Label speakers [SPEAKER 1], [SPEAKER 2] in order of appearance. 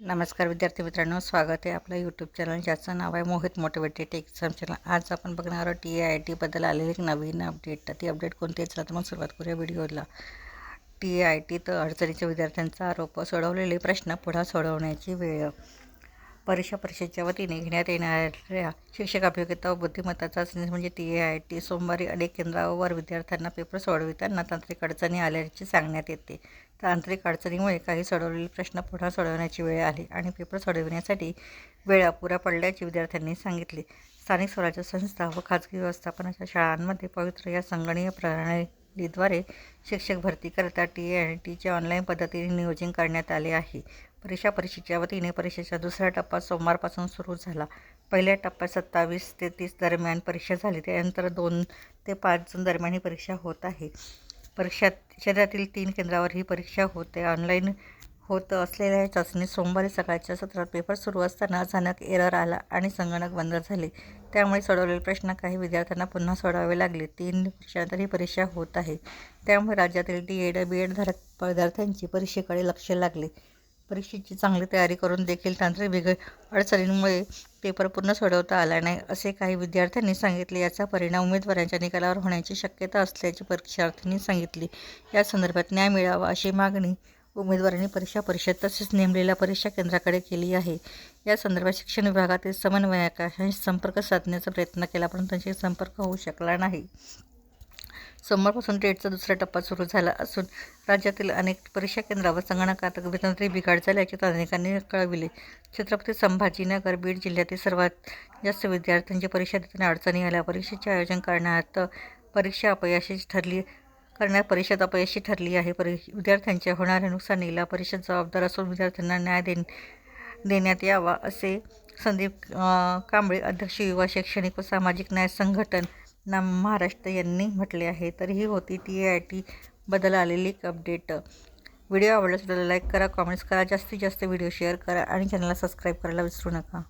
[SPEAKER 1] नमस्कार विद्यार्थी मित्रांनो स्वागत आहे आपलं यूट्यूब चॅनल ज्याचं नाव आहे मोहित मोटिवेटेड एक्झाम चॅनल आज आपण बघणार आहोत टी आय आय टीबद्दल आलेली एक नवीन अपडेट तर ती अपडेट कोणती चला तर मग सुरुवात करूया व्हिडिओला. टी आय टीत अडचणीच्या विद्यार्थ्यांचा आरोप सोडवलेले प्रश्न पुढा सोडवण्याची वेळ. परीक्षा परिषदेच्या वतीने घेण्यात येणाऱ्या शिक्षक अभियोग्यता व बुद्धिमत्ता चाचणी म्हणजे टी आय टी सोमवारी अनेक केंद्रावर विद्यार्थ्यांना पेपर सोडविताना तांत्रिक अडचणी आल्याचे सांगण्यात येते. तांत्रिक अडचणीमुळे काही सोडवलेले प्रश्न पुन्हा सोडवण्याची वेळ आली आणि पेपर सोडविण्यासाठी वेळ अपुरा पडल्याचे विद्यार्थ्यांनी सांगितले. स्थानिक स्वराज्य संस्था व खाजगी व्यवस्थापनाच्या शाळांमध्ये पवित्र या संगणकीय प्रणालीद्वारे शिक्षक भरतीकरिता टी एन टीचे ऑनलाईन पद्धतीने नियोजन करण्यात आले आहे. परीक्षा परीक्षेच्या वतीने परीक्षेचा दुसरा टप्पा सोमवारपासून सुरू झाला. पहिल्या टप्प्यात सत्तावीस ते तीस दरम्यान परीक्षा झाली. त्यानंतर दोन ते पाच जून दरम्यान ही परीक्षा होत आहे. परीक्षा शहरातील तीन केंद्रावर ही परीक्षा होते. ऑनलाईन होत असलेल्या चाचणी सोमवारी सकाळच्या सत्रात पेपर सुरू असताना अचानक एरर आला आणि संगणक बंद झाले. त्यामुळे सोडवलेले प्रश्न काही विद्यार्थ्यांना पुन्हा सोडावे लागले. तीन वर्षानंतर ही परीक्षा होत आहे. त्यामुळे राज्यातील डी एड बी एडधारक विद्यार्थ्यांची परीक्षेकडे लक्ष लागले. परीक्षेची चांगली तयारी करून देखील तांत्रिक बिघड अडचणींमुळे पेपर पूर्ण सोडवता आला नाही असे काही विद्यार्थ्यांनी सांगितले. याचा परिणाम उमेदवारांच्या निकालावर होण्याची शक्यता असल्याची परीक्षार्थींनी सांगितली. या संदर्भात न्याय मिळावा अशी मागणी उमेदवारांनी परीक्षा परिषद तसेच नेमलेल्या परीक्षा केंद्राकडे केली आहे. या संदर्भात शिक्षण विभागातील समन्वयकांशी संपर्क साधण्याचा प्रयत्न केला परंतु त्यांशी संपर्क होऊ शकला नाही. सोमवारपासून टेटचा दुसरा टप्पा सुरू झाला असून राज्यातील अनेक परीक्षा केंद्रावर संगणकात वितंत्री बिघाड झाल्याचे अनेकांनी कळविले. छत्रपती संभाजीनगर बीड जिल्ह्यातील सर्वात जास्त विद्यार्थ्यांची परीक्षा देताना अडचणी आल्या. परीक्षेचे आयोजन करण्यात परीक्षा अपयशी ठरली करण्यात परिषद अपयशी ठरली आहे. परी विद्यार्थ्यांच्या होणाऱ्या नुकसानीला परिषद जबाबदार असून विद्यार्थ्यांना न्याय दे देण्यात यावा असे संदीप कांबळे अध्यक्ष युवा शैक्षणिक व सामाजिक न्याय संघटन ना महाराष्ट्र यांनी म्हटले आहे. तर ही होती टी आय टी बदल आलेली एक अपडेट व्हिडिओ आवडल्यास लाईक करा कॉमेंट्स करा जास्तीत जास्त व्हिडिओ शेअर करा आणि चॅनलला सबस्क्राईब करायला विसरू नका.